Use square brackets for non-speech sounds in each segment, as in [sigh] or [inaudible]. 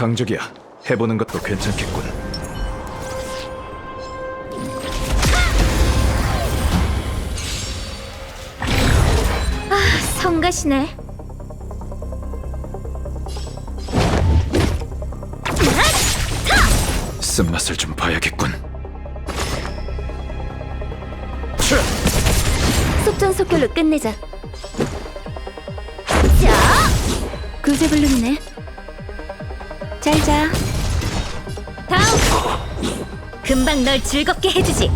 강적이야. 해보는 것도 괜찮겠군. 성가시네. 쓴맛을 좀 봐야겠군. 속전속결로 끝내자. 자, 구제불능이네. 잘 자. 다음. 금방 널 즐겁게 해주지.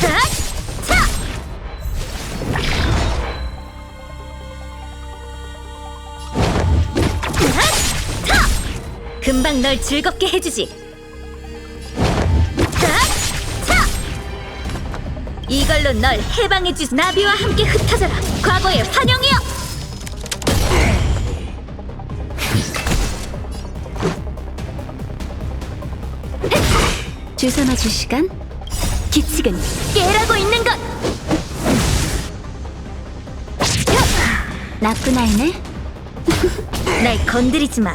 자, 차. 차. 금방 널 즐겁게 해주지. 자, 차. 이걸로 널 해방해주지 나비와 함께 흩어져라 과거의 환영이여 주사 맞을 시간? 규칙은 깨라고 있는 것! 나쁜 아이네. [laughs] 날 건드리지 마.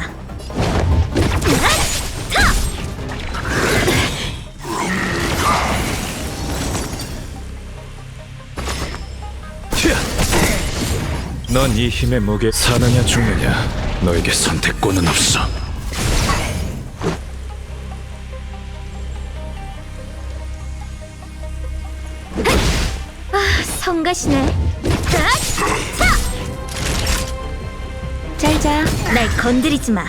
넌 이 힘의 무게 사느냐 죽느냐? 너에게 선택권은 없어. 성가시네. 잘 자 날 건드리지 마.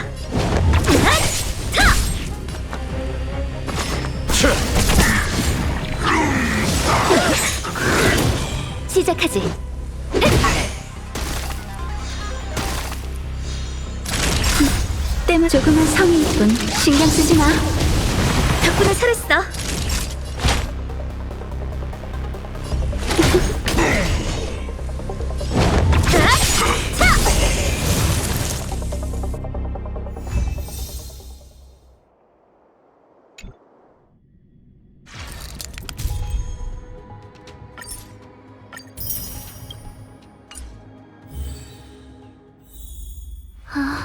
시작하지. 때문 조금만 성의 있군 신경 쓰지 마. 덕분에 살았어 あ